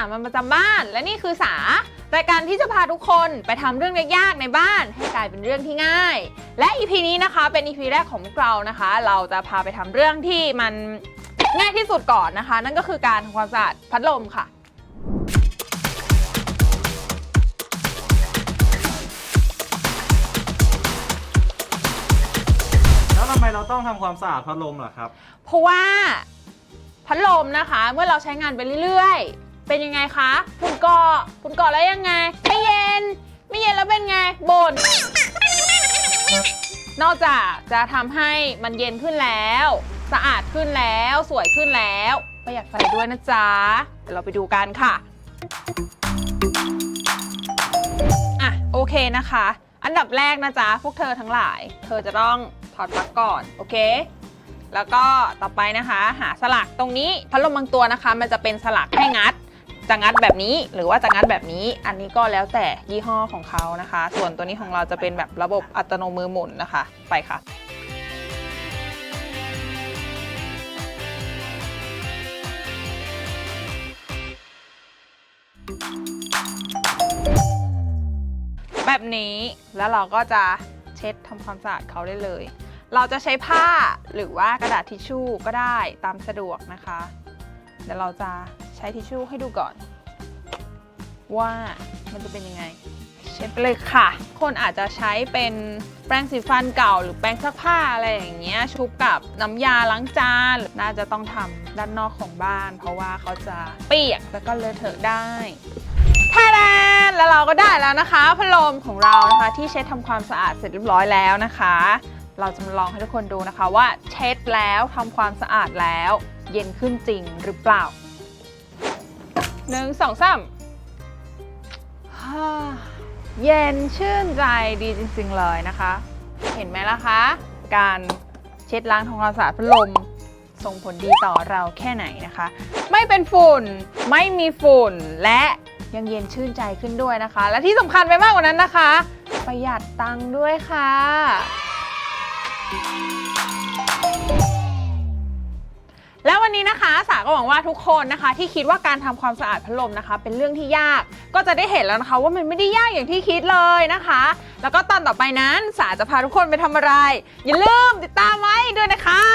ามัญประจำบ้าน และนี่คือสารายการที่จะพาทุกคนไปทำเรื่องยากๆในบ้านให้กลายเป็นเรื่องที่ง่าย และ EP นี้นะคะเป็น EP แรกของพวกเรานะคะ เราจะพาไปทำเรื่องที่มันง่ายที่สุดก่อนนะคะ นั่นก็คือการทำความสะอาดพัดลมค่ะแล้วทำไมเราต้องทำความสะอาดพัดลมล่ะครับ เพราะว่าพัดลมนะคะ เมื่อเราใช้งานไปเรื่อยๆ เป็นยังไงคะฝุ่นเกาะฝุ่นเกาะแล้วยังไง ไม่เย็น ไม่เย็นแล้วเป็นไงบ่นนอกจากจะทำให้มันเย็นขึ้นแล้ว สะอาดขึ้นแล้วสวยขึ้นแล้ว ประหยัดไฟด้วยนะจ๊ะเดี๋ยวเราไปดูกันค่ะอะโอเคนะคะ อันดับแรกนะจ๊ะพวกเธอทั้งหลาย เธอจะต้องถอดปลั๊กก่อนโอเค แล้วก็ต่อไปนะคะ หาสลักตรงนี้พัดลมบางตัวนะคะ มันจะเป็นสลักให้งัด จะงัดแบบนี้หรือว่าจะงัดแบบนี้ อันนี้ก็แล้วแต่ยี่ห้อของเขานะคะ ส่วนตัวนี้ของเราจะเป็นแบบระบบอัตโนมือหมุนนะคะ ไปค่ะแบบนี้แล้วเราก็จะเช็ดทำความสะอาดเขาได้เลย เราจะใช้ผ้าหรือว่ากระดาษทิชชู่ก็ได้ตามสะดวกนะคะ เดี๋ยวเราจะใช้ทิชชู่ให้ดูก่อน ว่ามันจะเป็นยังไง เช็ดไปเลยค่ะ คนอาจจะใช้เป็นแปรงสีฟันเก่า หรือแปรงซักผ้าอะไรอย่างเงี้ยชุบกับน้ำยาล้างจานน่าจะต้องทำด้านนอกของบ้าน เพราะว่าเขาจะเปียกแล้วก็เลอะเทอะได้ทาดานแล้วเราก็ได้แล้วนะคะพัดลมของเรานะคะที่เช็ดทำความสะอาดเสร็จเรียบร้อยแล้วนะคะ เราจะมาลองให้ทุกคนดูนะคะว่าเช็ดแล้วทำความสะอาดแล้ว เย็นขึ้นจริงหรือเปล่าหนึ่งสองสามเย็นชื่นใจดีจริงๆเลยนะคะ เห็นไหมล่ะคะ การเช็ดล้างทำความสะอาดพัดลมส่งผลดีต่อเราแค่ไหนนะคะ ไม่เป็นฝุ่น ไม่มีฝุ่น และยังเย็นชื่นใจขึ้นด้วยนะคะ และที่สำคัญไปมากกว่านั้นนะคะ ประหยัดตังค์ด้วยค่ะ สาก็หวังว่าทุกคนนะคะ ที่คิดว่าการทำความสะอาดพัดลมนะคะ เป็นเรื่องที่ยาก ก็จะได้เห็นแล้วนะคะ ว่ามันไม่ได้ยากอย่างที่คิดเลยนะคะ แล้วก็ตอนต่อไปนั้นสาจะพาทุกคนไปทำอะไร อย่าลืมติดตามไว้ด้วยนะคะ